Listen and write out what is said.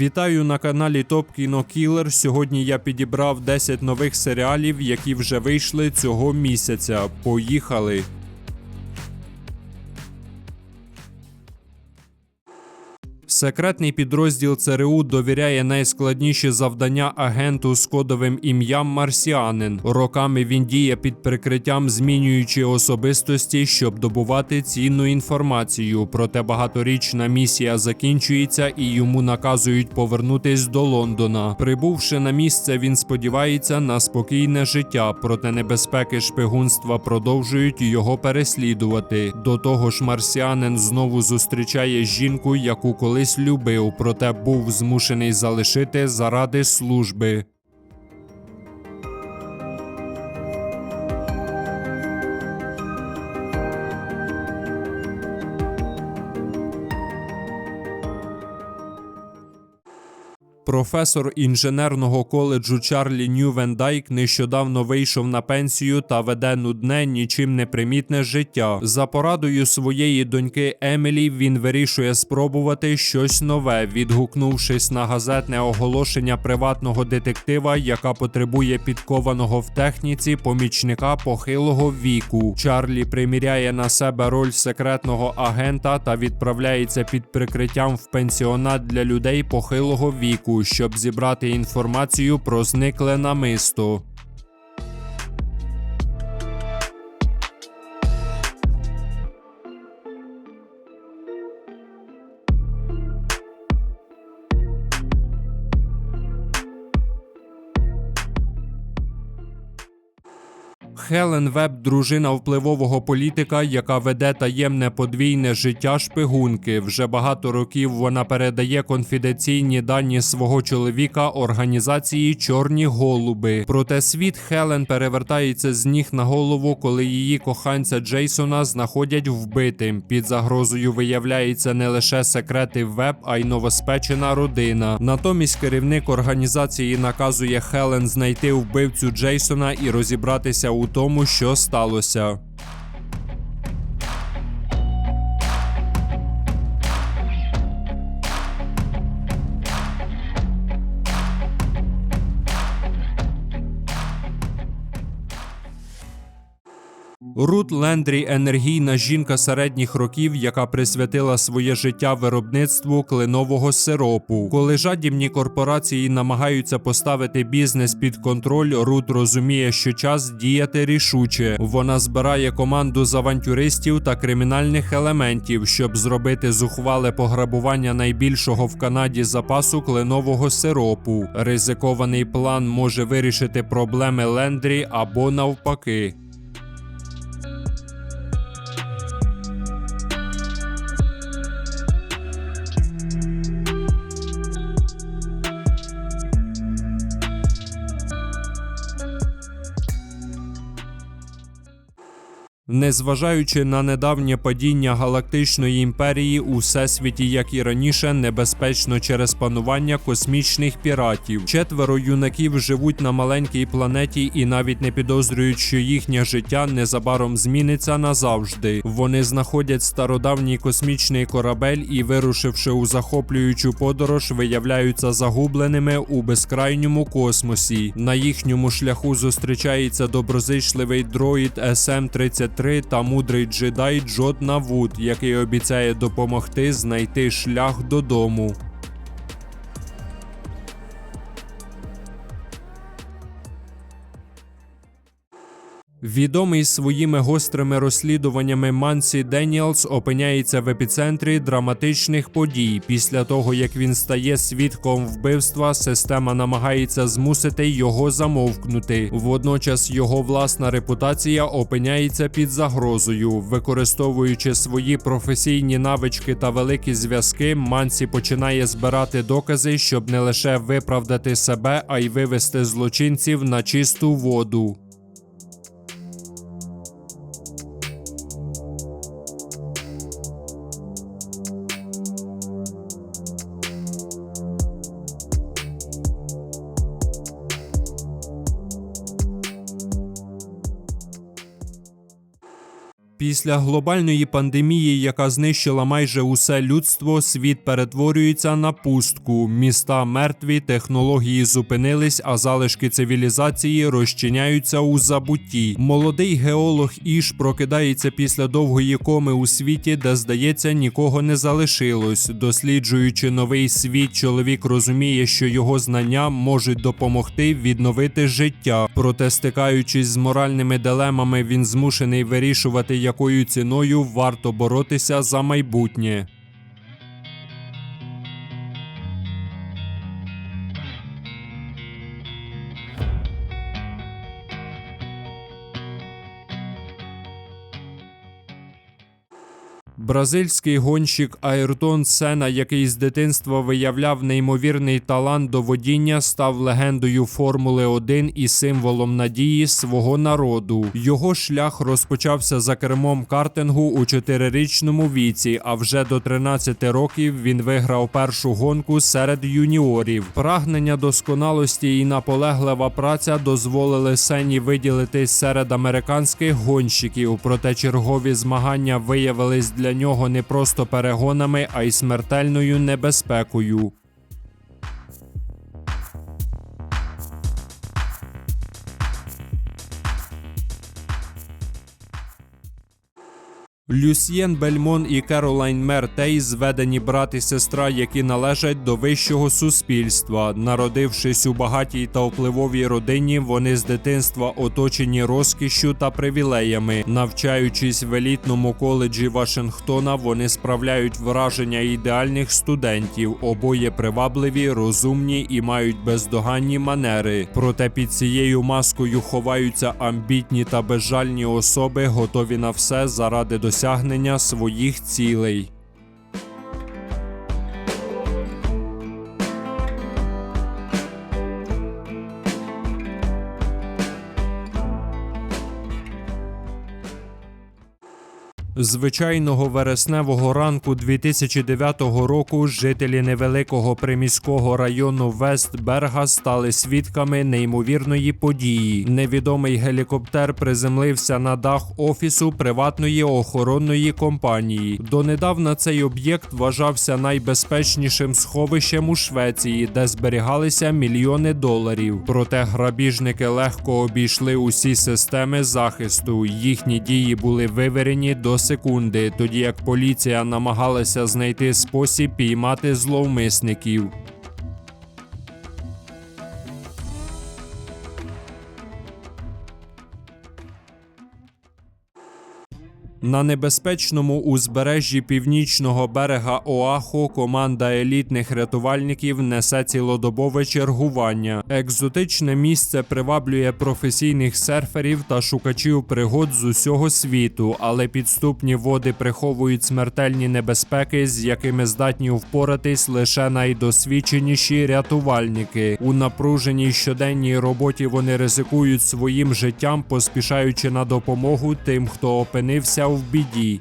Вітаю на каналі Топ Кіно Кілер. Сьогодні я підібрав 10 нових серіалів, які вже вийшли цього місяця. Поїхали! Секретний підрозділ ЦРУ довіряє найскладніші завдання агенту з кодовим ім'ям Марсіанин. Роками він діє під прикриттям, змінюючи особистості, щоб добувати цінну інформацію. Проте багаторічна місія закінчується і йому наказують повернутись до Лондона. Прибувши на місце, він сподівається на спокійне життя, проте небезпеки шпигунства продовжують його переслідувати. До того ж, марсіанин знову зустрічає жінку, яку колись любив, проте був змушений залишити заради служби. Професор інженерного коледжу Чарлі Ньювендайк нещодавно вийшов на пенсію та веде нудне, нічим не примітне життя. За порадою своєї доньки Емілі він вирішує спробувати щось нове, відгукнувшись на газетне оголошення приватного детектива, яка потребує підкованого в техніці помічника похилого віку. Чарлі приміряє на себе роль секретного агента та відправляється під прикриттям в пенсіонат для людей похилого віку щоб зібрати інформацію про зникле намисто. Хелен Веб дружина впливового політика, яка веде таємне подвійне життя шпигунки. Вже багато років вона передає конфіденційні дані свого чоловіка організації Чорні голуби. Проте світ Хелен перевертається з ніг на голову, коли її коханця Джейсона знаходять вбитим. Під загрозою виявляється не лише секрети Веб, а й новоспечена родина. Натомість керівник організації наказує Хелен знайти вбивцю Джейсона і розібратися у тому, що сталося. Рут Лендрі енергійна жінка середніх років, яка присвятила своє життя виробництву кленового сиропу. Коли жадібні корпорації намагаються поставити бізнес під контроль, Рут розуміє, що час діяти рішуче. Вона збирає команду з авантюристів та кримінальних елементів, щоб зробити зухвале пограбування найбільшого в Канаді запасу кленового сиропу. Ризикований план може вирішити проблеми Лендрі або навпаки. Незважаючи на недавнє падіння галактичної імперії, у всесвіті, як і раніше, небезпечно через панування космічних піратів. Четверо юнаків живуть на маленькій планеті і навіть не підозрюють, що їхнє життя незабаром зміниться назавжди. Вони знаходять стародавній космічний корабель і, вирушивши у захоплюючу подорож, виявляються загубленими у безкрайньому космосі. На їхньому шляху зустрічається доброзичливий дроїд СМ-33 та мудрий джедай Джот Навуд, який обіцяє допомогти знайти шлях додому. Відомий своїми гострими розслідуваннями Мансі Деніелс опиняється в епіцентрі драматичних подій. Після того, як він стає свідком вбивства, система намагається змусити його замовкнути. Водночас його власна репутація опиняється під загрозою. Використовуючи свої професійні навички та великі зв'язки, Мансі починає збирати докази, щоб не лише виправдати себе, а й вивести злочинців на чисту воду. Після глобальної пандемії, яка знищила майже усе людство, світ перетворюється на пустку. Міста мертві, технології зупинились, а залишки цивілізації розчиняються у забутті. Молодий геолог Іш прокидається після довгої коми у світі, де здається нікого не залишилось. Досліджуючи новий світ, чоловік розуміє, що його знання можуть допомогти відновити життя. Проте, стикаючись з моральними дилемами, він змушений вирішувати, якою ціною варто боротися за майбутнє. Бразильський гонщик Айртон Сена, який з дитинства виявляв неймовірний талант до водіння, став легендою Формули 1 і символом надії свого народу. Його шлях розпочався за кермом картингу у чотирирічному віці, а вже до 13 років він виграв першу гонку серед юніорів. Прагнення досконалості і наполеглива праця дозволили Сені виділитись серед американських гонщиків, проте чергові змагання виявились для нього не просто перегонами, а й смертельною небезпекою. Люсьєн Бельмон і Керолайн Мер Тей зведені брат і сестра, які належать до вищого суспільства. Народившись у багатій та впливовій родині, вони з дитинства оточені розкішшю та привілеями. Навчаючись в елітному коледжі Вашингтона, вони справляють враження ідеальних студентів. Обоє привабливі, розумні і мають бездоганні манери. Проте під цією маскою ховаються амбітні та безжальні особи, готові на все заради досягнення своїх цілей. Звичайного вересневого ранку 2009 року жителі невеликого приміського району Вестберга стали свідками неймовірної події. Невідомий гелікоптер приземлився на дах офісу приватної охоронної компанії. Донедавна цей об'єкт вважався найбезпечнішим сховищем у Швеції, де зберігалися мільйони доларів. Проте грабіжники легко обійшли усі системи захисту. Їхні дії були виверені до секунди, тоді як поліція намагалася знайти спосіб піймати зловмисників. На небезпечному узбережжі північного берега Оаху команда елітних рятувальників несе цілодобове чергування. Екзотичне місце приваблює професійних серферів та шукачів пригод з усього світу, але підступні води приховують смертельні небезпеки, з якими здатні впоратись лише найдосвідченіші рятувальники. У напруженій щоденній роботі вони ризикують своїм життям, поспішаючи на допомогу тим, хто опинився в біді.